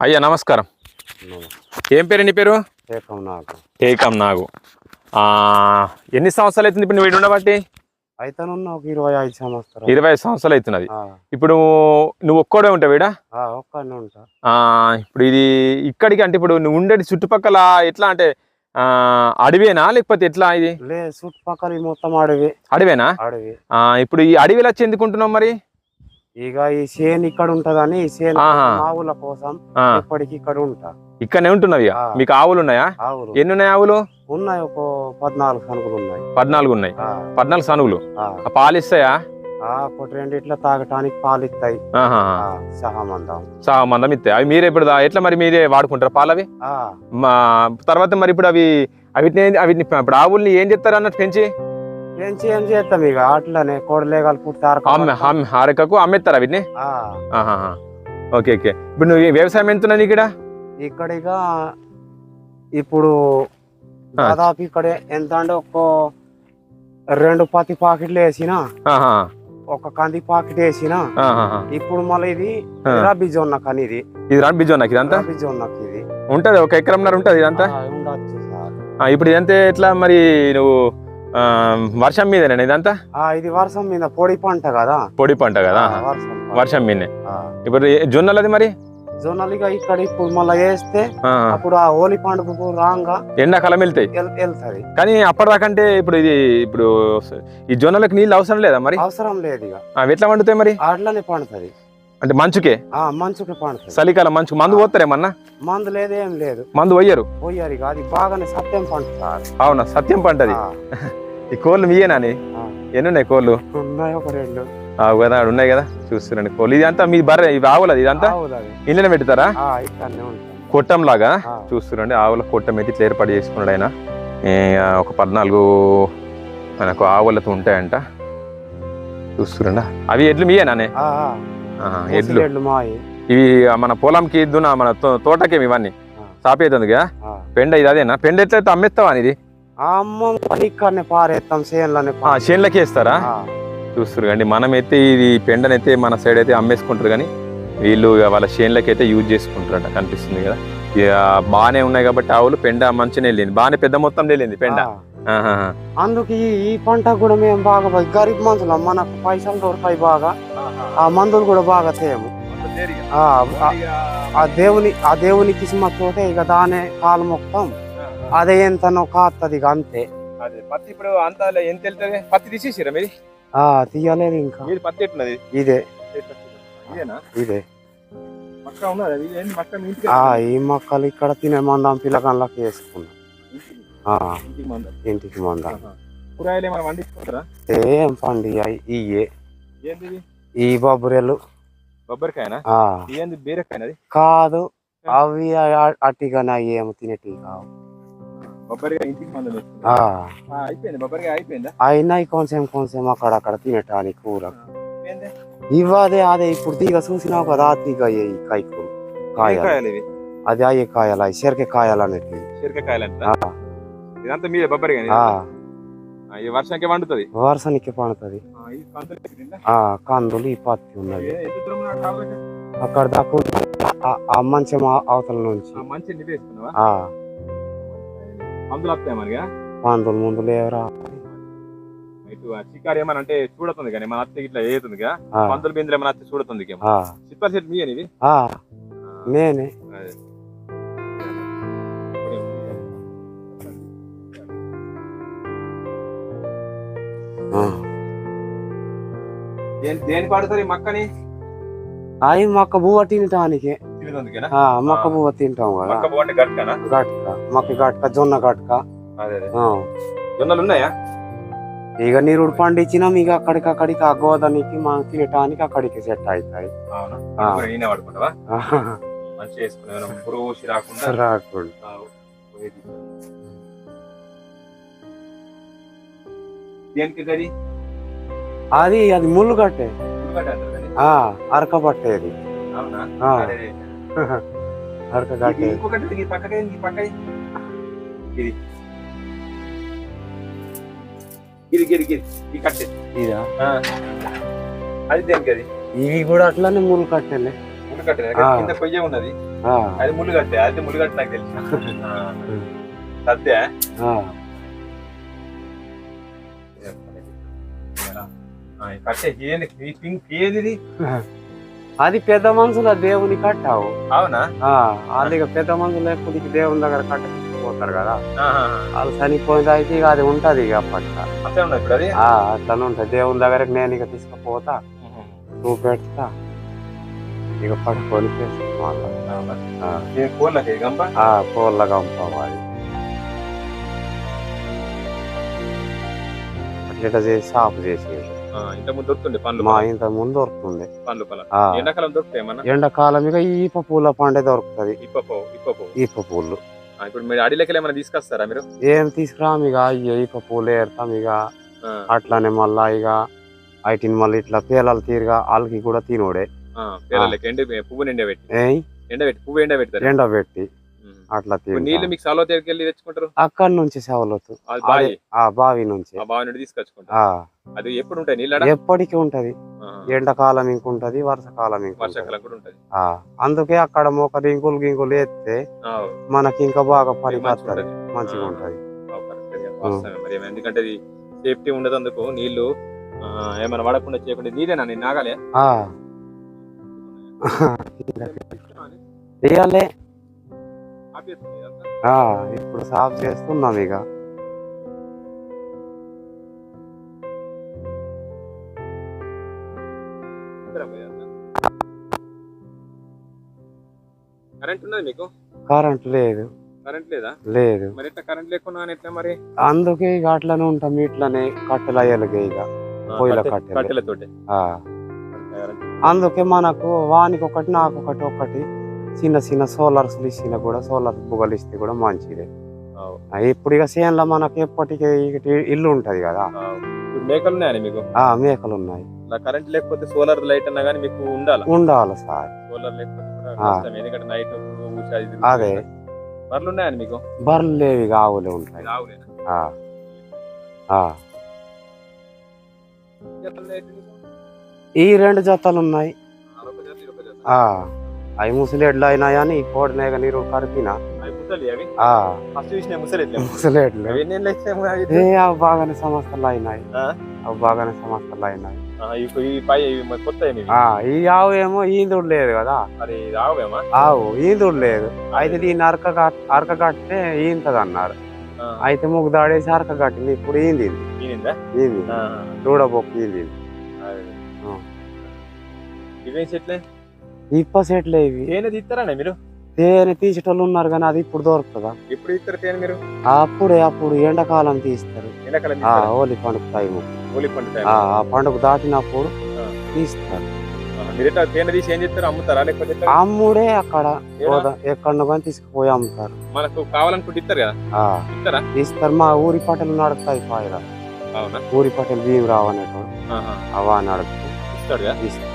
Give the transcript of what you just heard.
అయ్యా నమస్కారం. ఏం పేరు నీ పేరు? ఏకం టేకం నాగు. ఆ, ఎన్ని సంవత్సరాలు అవుతుంది ఇప్పుడు నువ్వు ఉండబట్టి? ఇరవై ఐదు సంవత్సరాలు. ఇరవై ఐదు సంవత్సరాలు అవుతున్నది. ఇప్పుడు నువ్వు ఒక్కడే ఉంటావు ఆ, ఇప్పుడు ఇది ఇక్కడికి అంటే ఇప్పుడు నువ్వు ఉండేది చుట్టుపక్కల ఎట్లా అంటే అడవేనా? లేకపోతే ఎట్లా ఇది? చుట్టుపక్కల మొత్తం అడవి. అడవేనా? అడవి. ఆ, ఇప్పుడు ఈ అడవిలో వచ్చి ఎందుకుంటున్నావు మరి? ఇక ఈ చేను ఇక్కడ ఉంటదని ఈ ఆహా. ఆవుల కోసం ఆ, ఇప్పటికి ఇక్కడ ఉంటా ఇక్కడనే ఉంటున్నావు ఇక? ఆ. మీకు ఆవులు ఉన్నాయా ఆవులు. ఎన్ని ఉన్నాయి ఆవులు? ఉన్నాయి ఒక పద్నాలుగు సనుకులు ఉన్నాయి పద్నాలుగు ఉన్నాయి. ఆ, పద్నాలుగు సనుగులు ఆ, ఆ పాలు ఇస్తాయా ఆ, ఒకటి రెండు ఇట్లా తాగటానికి పాలు ఇస్తాయి ఆహా. ఆ, సహా మందం సహా మందం ఇస్తాయి. అవి మీరే ఇప్పుడు దా- ఎట్లా మరి మీరే వాడుకుంటారు పాలు అవి ఆ, మా తర్వాత మరి ఇప్పుడు అవి అవిటిని అవిటిని ఇప్పుడు ఆవుల్ని ఏం చెప్తారు అన్నట్టు పెంచి? పెంచి ఏం చేస్తాం ఇక. అట్లనే కోడలేగలు పుట్టారు హారకకు అమ్మేస్తారు ఆహాహా. Okay okay. ఇప్పుడు నువ్వు వ్యవసాయం ఎంత ఉన్నది ఇక్కడ? ఇక్కడ ఇక ఇప్పుడు దాదాపు ఇక్కడ ఎంత అంటే ఒక రెండు పత్తి పాకెట్లు వేసిన. ఒక కంది పాకెట్ వేసిన. ఇప్పుడు మళ్ళీ ఇది. రబీ జొన్న కానీ ఇది ఇది రాని బిజు నాకు ఇదంతా? రబీ జొన్నకి ఇది. ఉంటది ఒక ఎకరంన్నర ఉంటది ఇదంతా? ఇప్పుడు ఇదంతా ఎట్లా మరి నువ్వు వర్షం మీదేనా ఇదంతా? ఇది వర్షం మీద పొడి పంట కదా. పొడి పంట కదా? వర్షం పంట. వర్షం మీదే. ఆ. ఇప్పుడు జొన్నలది మరి? జొన్నలు ఇక ఇక్కడ ఇప్పుడు మళ్ళీ వేస్తే అప్పుడు ఆ హోలీ పండుగకు రాంగా ఎండాకాలం వెళ్తాయి. వెళ్తది. కానీ అప్పటిదాకంటే ఇప్పుడు ఇది ఇప్పుడు ఈ జొన్నలకు నీళ్ళు అవసరం లేదా మరి? అవసరం లేదు ఇక. ఎట్లా వండుతాయి మరి? అట్లనే పండుతుంది. అంటే మంచుకే? మంచుకి పండుతుంది చలికాలం మంచుకు మందు పోతారేమన్నా మందు లేదు ఏం లేదు. మందు పోయ్యరు పోయారు ఇక. అది బాగానే సత్యం పంట అవునా? సత్యం పంటది. ఆ, ఈ కోళ్ళు మీయేనాని ఆ. ఎన్ని ఉన్నాయి కోళ్ళు? ఉన్నాయి ఒక రెండు. కదా ఉన్నాయి కదా. చూస్తున్నాండి కోళ్ళు. ఇది అంతా మీ బర్రె ఇవి ఆవులది ఇదంతా. ఇంట్లోనే పెడతారా కొట్టం లాగా చూస్తున్నాండి. ఆవుల కొట్టం అయితే ఇట్లా ఏర్పాటు చేసుకున్నాడు ఆయన. ఒక పద్నాలుగు మనకు ఆవులతో ఉంటాయంట. చూస్తున్నాండి? అవి ఎడ్లు మీయేనానే. ఆహా, ఎడ్లు. ఇవి మన పొలంకి దున్న మన తోటకేమి ఇవన్నీ. సాపేతుందిగా. పెండ ఇది అదేనా? పెండ ఎట్లయితే అమ్మేస్తావా ఇది చేన్లకి వేస్తారా చూస్తారు కండి మనమైతే ఇది పెండనైతే మన సైడ్ అయితే అమ్మేసుకుంటారు కానీ వీళ్ళు వాళ్ళ చేన్లకి అయితే యూజ్ చేసుకుంటారట కనిపిస్తుంది కదా? ఇక బాగానే ఉన్నాయి కాబట్టి ఆవులు పెండ మంచిగా వెళ్ళింది బాగానే పెద్ద మొత్తం వెళ్ళింది పెండ. అందుకు ఈ పంట కూడా మేము బాగా గరీబ్ మనకు పైసలు దొరకాయి బాగా. ఆ మందులు కూడా బాగా తేము. ఆ, దేవుని ఆ దేవుని కిస్మత్ ఇక దానే కాలు మొత్తం అదే ఎంతనో కాత్తది ఇక అంతే. పత్తి ఇప్పుడు అంతా ఎంత వెళ్తుంది? పత్తి తీసేసిరా మీరు? తీయలేదు ఇంకా. మీరు పత్తి ఇదే. ఇదేనా? ఇదే. ఈ మొక్కలు ఇక్కడ తినే మందం పిల్లగాళ్ళకి వేసుకున్నాం ఇంటికి మంద. కూరగాయలు ఏమైనా పండించుకుంటారా ఏం పండి ఇయ్యే? ఈ బొబ్బరెలు బొబ్బరికాయనా? ఆ. ఏంది బీరకాయనది? కాదు అవి అ- అట్టిగానే అవి ఏమో తినేటివి కావు. అయినాయి కొంచెం కొంచెం అక్కడక్కడ తినటానికి కూర ఇవ్వదే అదే ఇప్పుడు తీగ చూసినావు కదా తీగ కైకులు కాయలు. అది అయ్యే కాయలు చెరక కాయలు అనేటివి ఈ వర్షానికి వండుతుంది వర్షానికి పండుతుంది. ఆ కందులు ఈ పత్తి ఉన్నది. అక్కడ దాకా. ఆ- మంచం అవతల నుంచి. పందులు ముందు లేవరా. షికారు ఏమన్నా అంటే చూడుతుంది కానీ మన అత్త ఇట్లా ఏతుందిగా ఆ, పందులు బిందులు ఏమన్నా అత్త చూడుతుంది సిప్పర్ సెట్ మీ అనేది ఆ, నేనే. దేని పాడుతారు ఈ మక్కని? అవి మొక్క బువ్వ తినటానికి మొక్క బువ్వ తింటాం కదా. మక్క గట్కనా గట్క మొక్క గట్క జొన్న గట్క. జొన్నలు ఉన్నాయా? ఇక నీరుడు పండించినాం ఇక అక్కడికి అక్కడికి ఆ గోదానికి మనం తినటానికి అక్కడికి సెట్ అవుతాయి రాకుండా. దేనికి గది? అది అది ముళ్ళు కట్టే. అరక పట్టేది. ఆ. అదే. అరక కట్టేది. ఇది కూడా అట్లనే ముళ్ళు కట్టేలే. ఉల్లి కట్టే. కింద పొయ్య ఉన్నది. అది ముళ్ళు కట్టే. అది ముళ్ళు కట్టి నాకు తెలుసు. సత్య? ఏంది అది పెద్ద మనుషుల దేవుని కట్టావు. అవునా? ఇక పెద్ద మనుషులు ఎప్పుడు దేవుని దగ్గర కట్టకపోతారు కదా. ఆహా. వాళ్ళు చనిపోయింది అయితే ఇక అది ఉంటది ఇక అప్పట్లో. అట్లనే ఉంటది. దేవుని దగ్గరకు నేను ఇక తీసుకుపోతా. నువ్వు పెడతా. ఇక పట్టుకొని కోళ్ళకి గంప? కోళ్ళ గంపవాలి అట్లా చేసి సాపు చేసేది. ఆ, ఇంత ముందు దొరుకుతుంది పండ్లు మా. ఇంత ముందు దొరుకుతుంది పండ్లు పొలం ఆ, ఎండాకాలం దొరుకుతాయి మన ఎండాకాలం ఇక ఈప పూల పండే దొరుకుతుంది. ఈప పూలు. ఇప్పుడు మీరు అడిలోకి ఏమైనా తీసుకొస్తారా మీరు? ఏం తీసుకురాము ఇక అయ్యో ఈప పూలు ఏరుతాం ఇక. అట్లానే మళ్ళా ఇక వాటిని మళ్ళీ ఇట్లా పేలాలు తీరుగా వాళ్ళకి కూడా తినోడే. ఎండ పువ్వు ఎండ పెట్టి. ఏయ్? ఎండ పెట్టి పువ్వు ఎండ పెడతారు? ఎండ పెట్టి. ఉమ్. అట్లా. నీళ్ళు మీకు దగ్గరికి వెళ్ళి తెచ్చుకుంటారు? అక్కడి నుంచి అది బావి? ఆ బావి నుంచి. ఆ బావి నుండి తీసుకొచ్చుకుంటారు. అది ఎప్పుడు ఉంటాయి నీళ్ళ ఎప్పటికీ ఉంటది. ఎండాకాలం ఇంకుంటది వర్షకాలం వర్షాకాలం కూడా ఉంటది. అందుకే అక్కడ ఒక రింకులు గింకులు ఎత్తే మనకి ఇంకా బాగా పని ఇది మంచిగా ఉంటది. ఎందుకంటే సేఫ్టీ ఉండదందుకు నీళ్ళు ఆ, ఏమైనా పడకుండా చేయకుండా నీదేనా? నేను నాగాలే. ఇప్పుడు సాఫ్ చేస్తున్నాం ఇక. కరెంట్ ఉన్నది మీకు? కరెంట్ లేదు. కరెంట్ లేదా? లేదు. మరి ఎట్లా కరెంట్ ఎట్లా మరి? అందుకే ఇక అట్లనే ఉంటాం ఇట్లనే కట్టెలు అయ్యలకే ఇక. పొయ్యిల కట్టె- కట్టెలు. కట్టెలతోటి? అందుకే మనకు వానికి ఒకటి నాకు ఒకటి ఒకటి చిన్న చిన్న సోలార్స్ ఇచ్చిన కూడా సోలార్ బుగలు ఇస్తే కూడా మంచిదే. ఇప్పుడు ఇక చేనులో మనకు ఎప్పటికీ ఇల్లు ఉంటది కదా. మేకలు ఉన్నాయని మీకు ఆ మేకలు ఉన్నాయి. కరెంట్ లేకపోతే సోలార్ లైట్ అన్నా కానీ మీకు ఉండాలి? ఉండాలి సార్. సోలార్ లేకపోతే ఎందుకంటే నైట్ అదే. బర్రెలు మీకు? బర్రెలు లేవి ఇక ఆవులే ఉంటాయి? ఈ రెండు జతలు ఉన్నాయి అవి నీరు ముసలి అవి ఆ ఫస్ట్ చూసిన ముసలి ఎట్లా అవి? బాగానే సంస్థలు అయినాయి. ఆ? అవి బాగానే సంస్థలు అయినాయి. ఈ ఆవు ఏమో ఈందుడు లేదు కదా. ఆవు ఈందుడు లేదు. అయితే దీన్ని అరక అరక కట్టితే ఈంతది అన్నారు. అయితే ముగ్గు దాడేసి అరక కట్టింది ఇప్పుడు ఈంది ఈంది దూడబొక్కు ఈంది. ఇవేం చెట్లే? ఇప్ప సెట్లే ఇవి. తేనె తీస్తారా మీరు? తేనె తీసేటోళ్ళు ఉన్నారు కానీ అది ఇప్పుడు దొరుకుతుందా? ఎప్పుడు తీస్తారు తేనె మీరు? అప్పుడే అప్పుడు ఎండాకాలం తీస్తారు. హోలీ పండుగ టైం పండుగ ఆ పండుగ దాటినప్పుడు. తీస్తారు. ఆ, మీరు ఎట్లా తేనె తీసి ఏం చేస్తారు? అమ్ముతారా? లేకపోతే ఎట్లా? అమ్ముడే అక్కడ ఎక్కడో కానీ తీసుకుపోయి అమ్ముతారు. మనకు కావాలనుకుంటే ఇస్తారు కదా? ఇస్తారా? ఇస్తారు. మా ఊరి పట్టలు నడుస్తాయి పాయరా. ఊరి పట్టలు భీమ్ రావు అనేటోడు. అవా నడుపుతాయి ఇస్తాడు. ఇస్తారు